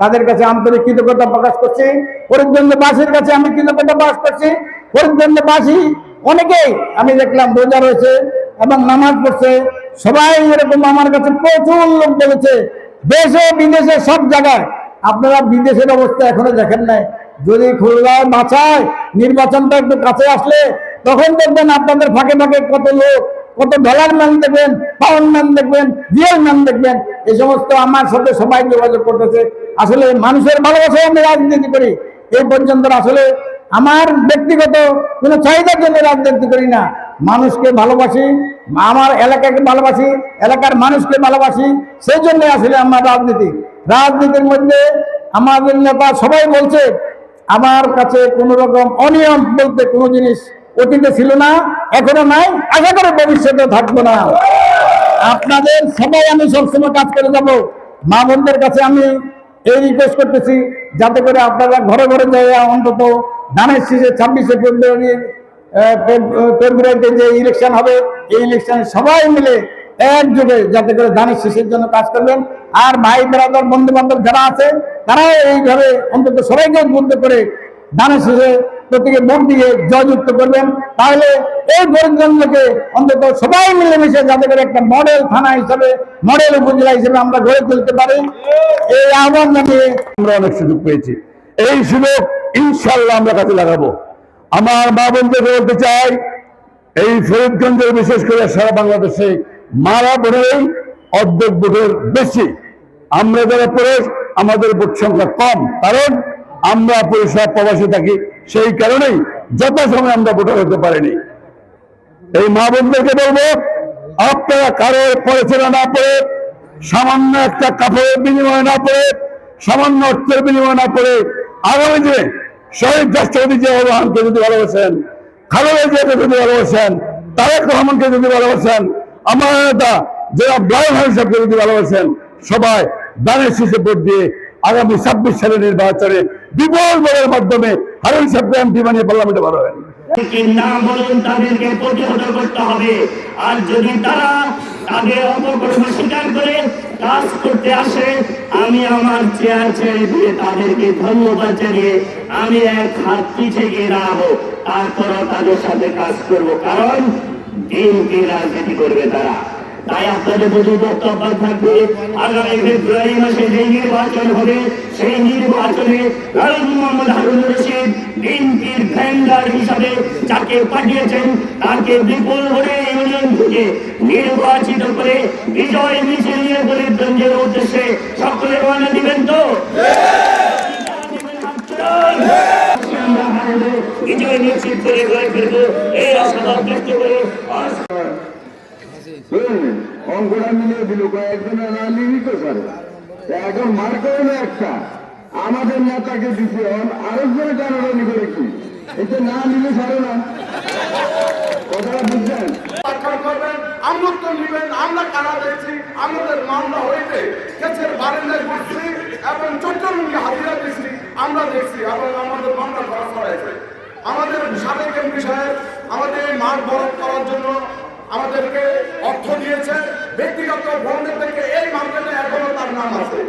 তাদের কাছে আন্তরিক কৃতজ্ঞতা প্রকাশ করছি। ফরিদগঞ্জবাসীর কাছে আমি কৃতজ্ঞতা প্রকাশ করছি। ফরিদগঞ্জবাসী, অনেকেই আমি দেখলাম রোজা রয়েছে এবং নামাজ পড়ছে। সবাই এরকম আমার কাছে প্রচুর লোক বলেছে, দেশে, বিদেশে, সব জায়গায়। আপনারা বিদেশের অবস্থা এখনও দেখেন নাই। যদি খুলনায় বাছায় নির্বাচনটা একটু কাছে আসলে, তখন দেখবেন আপনাদের ফাঁকে ফাঁকে কত লোক কত ডলার ম্যান দেখবেন পাউন্ড ম্যান দেখবেন রিয়েল ম্যান দেখবেন, এই সমস্ত আমার সাথে সবাই যোগাযোগ করতেছে। আসলে মানুষের ভালোবাসায় আমি রাজনীতি করি এই পর্যন্ত আসলে আমার ব্যক্তিগত কোনো চাহিদার জন্য রাজনীতি করি না। মানুষকে ভালোবাসি, আমার এলাকাকে ভালোবাসি, এলাকার মানুষকে ভালোবাসি, সেই জন্য আসলে আমার রাজনীতি। রাজনীতির মধ্যে আমাদের নেতা সবাই বলছে, আমার কাছে কোনো রকম অনিয়ম বলতে কোনো জিনিস অতীতে ছিল না, এখনও নাই, আশা করে ভবিষ্যতে থাকব না। আপনাদের সবাই আমি সবসময় কাজ করে যাব। মা বোনদের কাছে আমি এই রিকোয়েস্ট করতেছি, যাতে করে আপনারা ঘরে ঘরে যাই অন্তত ধানের শীষে ছাব্বিশে ফেব্রুয়ারি ফেব্রুয়ারিতে যে ইলেকশন হবে, এই ইলেকশনে সবাই মিলে একযোগে যাতে করে ধানের শীষের জন্য কাজ করবেন। আর ভাই, ব্রাদার বন্ধু বান্ধব যারা আছে, তারাও এইভাবে অন্তত সবাইকে উদ্বুদ্ধ করে ধানের শীষে প্রতীকে ভোট দিয়ে জয়যুক্ত করবেন। তাহলে এই গরিবগঞ্জকে অন্তত সবাই মিলেমিশে যাতে করে একটা মডেল থানা হিসাবে মডেল উপজেলা হিসেবে আমরা গড়ে তুলতে পারি। এই আহ্বান জানিয়ে আমরা অনেক সুযোগ পেয়েছি। এই সুযোগ ইনশাল্লাহ আমরা কাজে লাগাবো। আমার মা বোনদেরকে বলতে চাই, এই ফরিদগঞ্জের বিশেষ করে সারা বাংলাদেশে মারা বোনেরই অর্ধেক ভোটের বেশি। আমরা যারা পুরুষ, আমাদের ভোট সংখ্যা কম। কারণ আমরা পুরুষরা প্রবাসী থাকি। সেই কারণেই যথাসময়ে আমরা ভোটার হতে পারিনি। এই মা বোনদেরকে বলব, আপনারা কারোর পরিচালনা না পড়ে, সামান্য একটা কাপড়ের বিনিময় না পড়ে, সামান্য অর্থের বিনিময় না করে আগামী দিনে শহীদ রাষ্ট্রপতি জিয়া রহমানকে যদি ভালোবাসেন, খালেদা জিয়াকে যদি ভালোবাসেন, তারেক রহমানকে যদি ভালোবাসেন, আমার নেতা যারা ব্রাউন সাহেবকে যদি ভালোবাসেন, সবাই দানের শীষে ভোট দিয়ে আগামী ছাব্বিশ সালের নির্বাচনে বিপুল বলের মাধ্যমে হারুন সাহেবকে এমপি বানিয়ে পার্লামেন্টে করতে হবে। তাদের তাদের সাথে কাজ করব, কারণ দিনকে রাজনীতি করবে তারা। তাই আপনাদের প্রতি বক্তব্য থাকবে, আগামী ফেব্রুয়ারি নির্বাচন হবে, সেই নির্বাচনে নির্বাচিত করে বিজয় তো? বিজয় নিশ্চিত করে ঘরে ফিরবো এই আশাবাদ ব্যক্ত করে অঙ্কটা মিলিয়ে দিল কয়েকজনের না নিবি তো স্যার এখন মার করে না একটা। আমাদের নেতাকে দিতে হন আরেকজনে টানাটানি করে কি? এটা না নিলে সারে না। কথাটা বুঝছেন আমাদের আমাদের মাঠ বরফ করার জন্য আমাদেরকে অর্থ দিয়েছে ব্যক্তিগত বন্ধের থেকে এই মার্কেটে এখনও তার নাম আছে।